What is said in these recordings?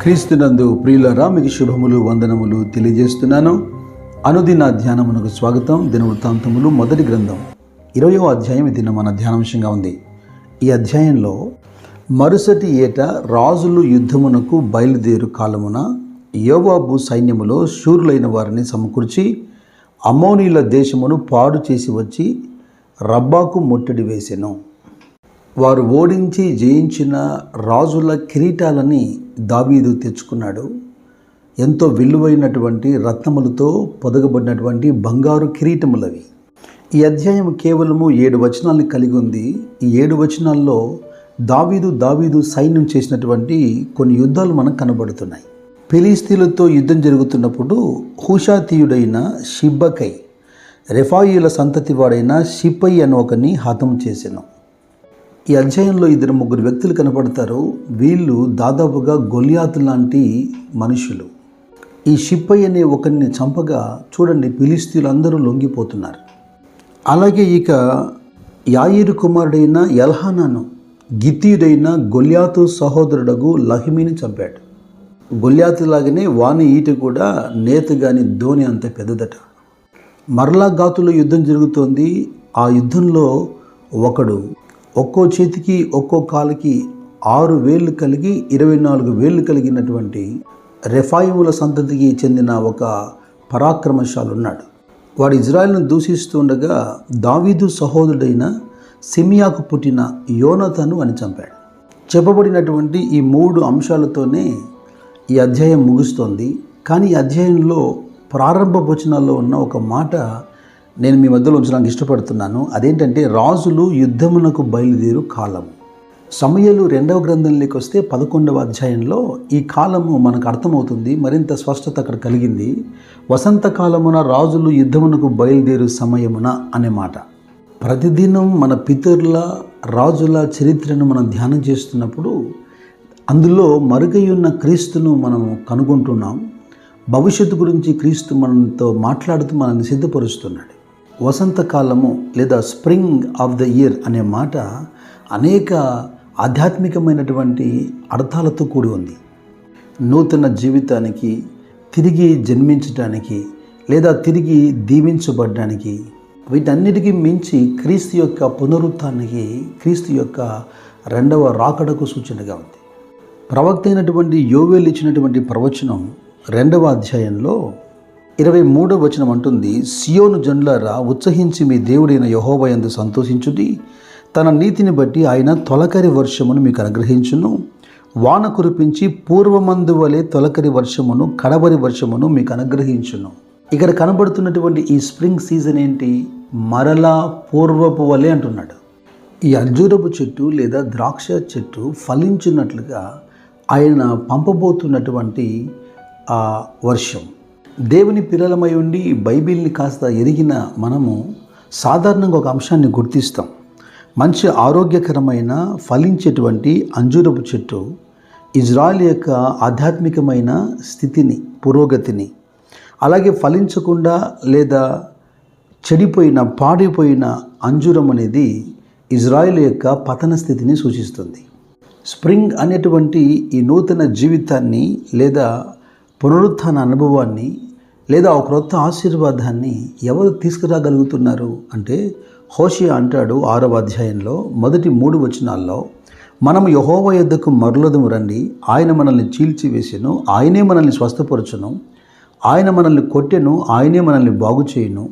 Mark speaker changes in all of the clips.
Speaker 1: క్రీస్తునందు ప్రియులరా మీకు శుభములు వందనములు తెలియజేస్తున్నాను. అనుదిన ధ్యానమునకు స్వాగతం. దినవృత్తాంతములు మొదటి గ్రంథం. ఇరవయో అధ్యాయం ఇది మన ధ్యానాంశంగా ఉంది. ఈ అధ్యాయంలో మరుసటి ఏట రాజులు యుద్ధమునకు బయలుదేరు కాలమున యోవాబు సైన్యములో శూరులైన వారిని సమకూర్చి అమోనీల దేశమును పాడు చేసి వచ్చి రబ్బాకు ముట్టడి వేసెను. వారు ఓడించి జయించిన రాజుల కిరీటాలని దావీదు తెచ్చుకున్నాడు. ఎంతో విలువైనటువంటి రత్నములతో పొదగబడినటువంటి బంగారు కిరీటములవి. ఈ అధ్యాయం కేవలము ఏడు వచనాలను కలిగి ఉంది. ఈ ఏడు వచనాల్లో దావీదు దావీదు సైన్యం చేసినటువంటి కొన్ని యుద్ధాలు మనకు కనబడుతున్నాయి. ఫిలిస్తీన్లతో యుద్ధం జరుగుతున్నప్పుడు హుషాతీయుడైన షిబ్బకై రెఫాయిల సంతతి వాడైన షిప్పై అని ఒకని హతం చేసాను. ఈ అధ్యాయంలో ఇద్దరు ముగ్గురు వ్యక్తులు కనపడతారు. వీళ్ళు దాదాపుగా గొలియాతు లాంటి మనుషులు. ఈ షిప్పై అనే ఒకరిని చంపగా చూడండి పిలిస్తీలు అందరూ లొంగిపోతున్నారు. అలాగే ఇక యాయిరు కుమారుడైన ఎల్హానాను గితీయుడైన గొల్యాతు సహోదరుడగు లహిమిని చంపాడు. గొల్యాతు లాగానే వాని ఈట కూడా నేత గాని ధోని అంత పెద్దదట. మరలా గాతులో యుద్ధం జరుగుతోంది. ఆ యుద్ధంలో ఒకడు ఒక్కో చేతికి ఒక్కో కాలుకి ఆరు వేళ్ళు కలిగి ఇరవై నాలుగు వేళ్ళు కలిగినటువంటి రెఫాయిముల సంతతికి చెందిన ఒక పరాక్రమశాలు ఉన్నాడు వాడు ఇజ్రాయెల్ను దూషిస్తుండగా దావీదు సహోదరుడైన సిమియాకు పుట్టిన యోనతను అని చంపాడు. చెప్పబడినటువంటి ఈ మూడు అంశాలతోనే ఈ అధ్యాయం ముగుస్తోంది. కానీ ఈ అధ్యాయంలో ప్రారంభ వచనాల్లో ఉన్న ఒక మాట నేను మీ మధ్యలో ఉంచడానికి ఇష్టపడుతున్నాను. అదేంటంటే రాజులు యుద్ధమునకు బయలుదేరు కాలం. సమయలు రెండవ గ్రంథంలోకి వస్తే పదకొండవ అధ్యాయంలో ఈ కాలము మనకు అర్థమవుతుంది. మరింత స్పష్టత అక్కడ కలిగింది. వసంతకాలమున రాజులు యుద్ధమునకు బయలుదేరు సమయమున అనే మాట. ప్రతిదినం మన పితరుల రాజుల చరిత్రను మనం ధ్యానం చేస్తున్నప్పుడు అందులో మరుగై ఉన్న క్రీస్తును మనం కనుగొంటున్నాం. భవిష్యత్తు గురించి క్రీస్తు మనతో మాట్లాడుతూ మనల్ని సిద్ధపరుస్తున్నాడు. వసంతకాలము లేదా స్ప్రింగ్ ఆఫ్ ద ఇయర్ అనే మాట అనేక ఆధ్యాత్మికమైనటువంటి అర్థాలతో కూడి ఉంది. నూతన జీవితానికి తిరిగి జన్మించడానికి లేదా తిరిగి దీవించబడడానికి వీటన్నిటికీ మించి క్రీస్తు యొక్క పునరుత్నానికి క్రీస్తు యొక్క రెండవ రాకడకు సూచనగా ఉంది. ప్రవక్త అయినటువంటి యోవేలు ఇచ్చినటువంటి ప్రవచనం రెండవ అధ్యాయంలో ఇరవై మూడో వచనం అంటుంది సియోను జండ్లారా ఉత్సహించి మీ దేవుడైన యహోబయందు సంతోషించుడి. తన నీతిని బట్టి ఆయన తొలకరి వర్షమును మీకు అనుగ్రహించును. వాన కురిపించి పూర్వమందు వలె తొలకరి వర్షమును కడవరి వర్షమును మీకు అనుగ్రహించును. ఇక్కడ కనబడుతున్నటువంటి ఈ స్ప్రింగ్ సీజన్ ఏంటి? మరలా పూర్వపు వలె అంటున్నాడు. ఈ అంజూరపు చెట్టు లేదా ద్రాక్ష చెట్టు ఫలించినట్లుగా ఆయన పంపబోతున్నటువంటి ఆ వర్షం. దేవుని పిల్లలమై ఉండి బైబిల్ని కాస్త ఎరిగిన మనము సాధారణంగా ఒక అంశాన్ని గుర్తిస్తాం. మంచి ఆరోగ్యకరమైన ఫలించేటువంటి అంజూరపు చెట్టు ఇజ్రాయల్ యొక్క ఆధ్యాత్మికమైన స్థితిని పురోగతిని అలాగే ఫలించకుండా లేదా చెడిపోయిన పాడిపోయిన అంజూరం అనేది ఇజ్రాయెల్ యొక్క పతన స్థితిని సూచిస్తుంది. స్ప్రింగ్ అనేటువంటి ఈ నూతన జీవితాన్ని లేదా పునరుత్థాన అనుభవాన్ని లేదా ఒక క్రొత్త ఆశీర్వాదాన్ని ఎవరు తీసుకురాగలుగుతున్నారు అంటే హోషియా అంటాడు ఆరవ అధ్యాయంలో మొదటి మూడు వచనాల్లో మనం యహోవ యొద్దకు మరులదము రండి ఆయన మనల్ని చీల్చివేసెను ఆయనే మనల్ని స్వస్థపరచును ఆయన మనల్ని కొట్టెను ఆయనే మనల్ని బాగు చేయును.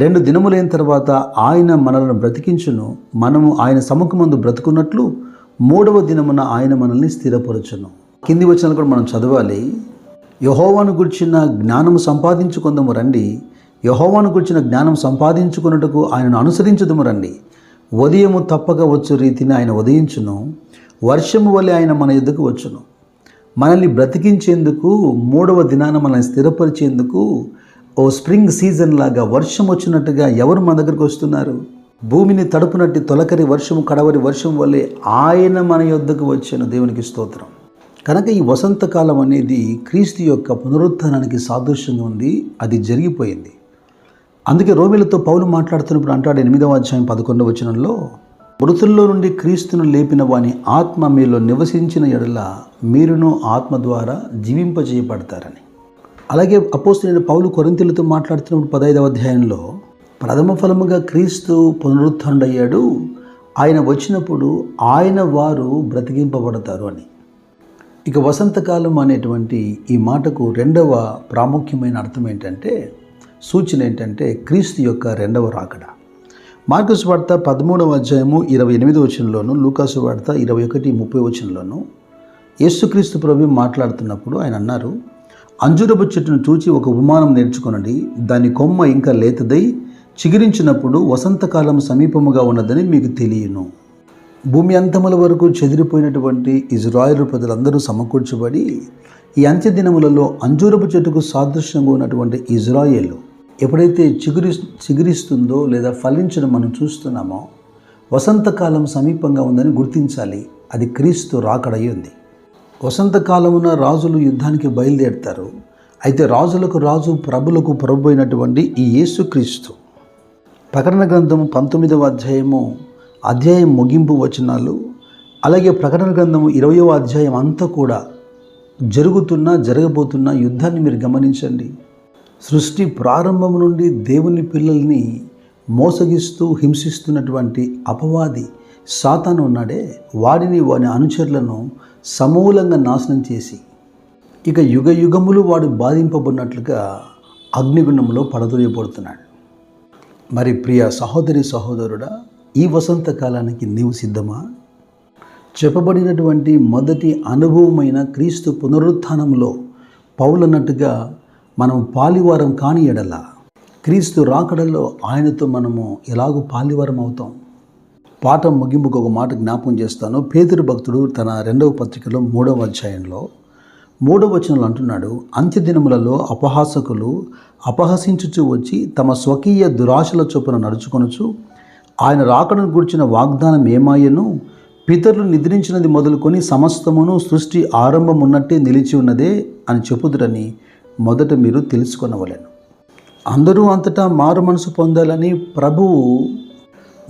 Speaker 1: రెండు దినములైన తర్వాత ఆయన మనల్ని బ్రతికించును మనము ఆయన సముఖమందు బ్రతుకున్నట్లు మూడవ దినమున ఆయన మనల్ని స్థిరపరచును. కింది వచనాలు కూడా మనం చదవాలి. యహోవాను గుర్చిన జ్ఞానం సంపాదించుకుందము రండి. యహోవాను గుర్చిన జ్ఞానం సంపాదించుకున్నట్టుకు ఆయనను అనుసరించుదము రండి. ఉదయము తప్పక వచ్చు రీతిని ఆయన ఉదయించును. వర్షము వలె ఆయన మన ఎద్దుకు వచ్చును. మనల్ని బ్రతికించేందుకు మూడవ దినాన మనల్ని స్థిరపరిచేందుకు ఓ స్ప్రింగ్ సీజన్ లాగా వర్షం వచ్చినట్టుగా ఎవరు మన దగ్గరకు వస్తున్నారు? భూమిని తడుపునట్టు తొలకరి వర్షము కడవరి వర్షం వల్లే ఆయన మన యొద్దకు వచ్చాను. దేవునికి స్తోత్రం. కనుక ఈ వసంతకాలం అనేది క్రీస్తు యొక్క పునరుత్థానానికి సాదృశ్యంగా ఉంది అది జరిగిపోయింది. అందుకే రోమిలతో పౌలు మాట్లాడుతున్నప్పుడు అంటాడు ఎనిమిదవ అధ్యాయం పదకొండవ వచనంలో మృతుల్లో నుండి క్రీస్తును లేపిన వాని ఆత్మ మీలో నివసించిన ఎడల మీరును ఆత్మ ద్వారా జీవింపజేయబడతారని. అలాగే అపోస్తులైన పౌలు కొరింతలతో మాట్లాడుతున్నప్పుడు పదహైదవ అధ్యాయంలో ప్రథమ ఫలముగా క్రీస్తు పునరుత్థుడయ్యాడు ఆయన వచ్చినప్పుడు ఆయన వారు బ్రతికింపబడతారు అని. ఇక వసంతకాలం అనేటువంటి ఈ మాటకు రెండవ ప్రాముఖ్యమైన అర్థం ఏంటంటే సూచన ఏంటంటే క్రీస్తు యొక్క రెండవ రాకడ. మార్కస్ వార్త పదమూడవ అధ్యాయము ఇరవై ఎనిమిది వచనంలోను లూకాసు వార్త ఇరవై ఒకటి ముప్పై వచనంలోను యేసుక్రీస్తు ప్రభు మాట్లాడుతున్నప్పుడు ఆయన అన్నారు అంజురపు చెట్టును చూచి ఒక ఉపమానం నేర్చుకొనండి. దాని కొమ్మ ఇంకా లేతదై చిగురించినప్పుడు వసంతకాలం సమీపముగా ఉన్నదని మీకు తెలియను. భూమి అంతముల వరకు చెదిరిపోయినటువంటి ఇజ్రాయిల్ ప్రజలందరూ సమకూర్చబడి ఈ అంత్యదినములలో అంజూరపు చెట్టుకు సాదృశ్యంగా ఉన్నటువంటి ఇజ్రాయేల్ ఎప్పుడైతే చిగురి చిగురిస్తుందో లేదా ఫలించడం మనం చూస్తున్నామో వసంతకాలం సమీపంగా ఉందని గుర్తించాలి. అది క్రీస్తు రాకడై ఉంది. వసంతకాలమున రాజులు యుద్ధానికి బయలుదేరుతారు. అయితే రాజులకు రాజు ప్రభులకు ప్రభు అయినటువంటి ఈ యేసుక్రీస్తు ప్రకటన గ్రంథం పంతొమ్మిదవ అధ్యాయము అధ్యాయం ముగింపు వచనాలు అలాగే ప్రకటన గ్రంథము ఇరవయో అధ్యాయం అంతా కూడా జరుగుతున్న జరగబోతున్న యుద్ధాన్ని మీరు గమనించండి. సృష్టి ప్రారంభం నుండి దేవుని పిల్లల్ని మోసగిస్తూ హింసిస్తున్నటువంటి అపవాది సాతాను ఉన్నాడే. వాడిని వాని అనుచరులను సమూలంగా నాశనం చేసి ఇక యుగ యుగములు వాడు బాధింపబడినట్లుగా అగ్నిగుండంలో పడదొరియబడుతున్నాడు మరి ప్రియ సహోదరి సహోదరుడా ఈ వసంతకాలానికి నీవు సిద్ధమా? చెప్పబడినటువంటి మొదటి అనుభవమైన క్రీస్తు పునరుత్థానంలో పౌలన్నట్టుగా మనం పాలివారం కాని ఎడల క్రీస్తు రాకడలో ఆయనతో మనము ఎలాగో పాలివారం అవుతాం? పాఠం ముగింపుకు ఒక మాట జ్ఞాపం చేస్తాను. పేదరు భక్తుడు తన రెండవ పత్రికలో మూడవ అధ్యాయంలో మూడవ వచనంలో అంటున్నాడు అంత్యదినములలో అపహాసకులు అపహసించుచు వచ్చి తమ స్వకీయ దురాశల చొప్పున నడుచుకొనుచు ఆయన రాకడను గురించిన వాగ్దానం ఏమాయను? పితరులు నిద్రించినది మొదలుకొని సమస్తమును సృష్టి ఆరంభం ఉన్నట్టే నిలిచి ఉన్నదే అని చెప్పుదురని మొదట మీరు తెలుసుకొనవలెను. అందరూ అంతటా మారు మనసు పొందాలని ప్రభువు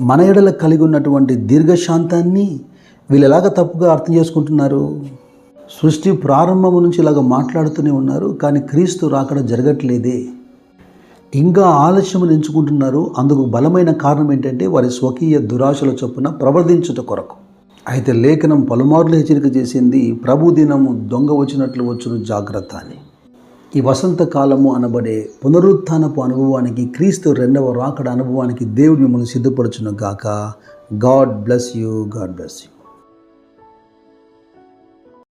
Speaker 1: మన ఎడల కలిగి ఉన్నటువంటి దీర్ఘశాంతాన్ని వీళ్ళు ఎలాగ తప్పుగా అర్థం చేసుకుంటున్నారు? సృష్టి ప్రారంభం నుంచి ఇలాగ మాట్లాడుతూనే ఉన్నారు కానీ క్రీస్తు రాకడ జరగట్లేదే. ఇంకా ఆలస్యం ఎంచుకుంటున్నారు అందుకు బలమైన కారణం ఏంటంటే వారి స్వకీయ దురాశల చొప్పున ప్రవర్తించుట కొరకు. అయితే లేఖనం పలుమార్లు హెచ్చరిక చేసింది ప్రభు దినము దొంగ వచ్చినట్లు వచ్చును జాగ్రత్త అని. ఈ వసంత కాలము అనబడే పునరుత్నపు అనుభవానికి క్రీస్తు రెండవ రాకడ అనుభవానికి దేవుడు మిమ్మల్ని సిద్ధపరచును గాక. God bless you God bless you.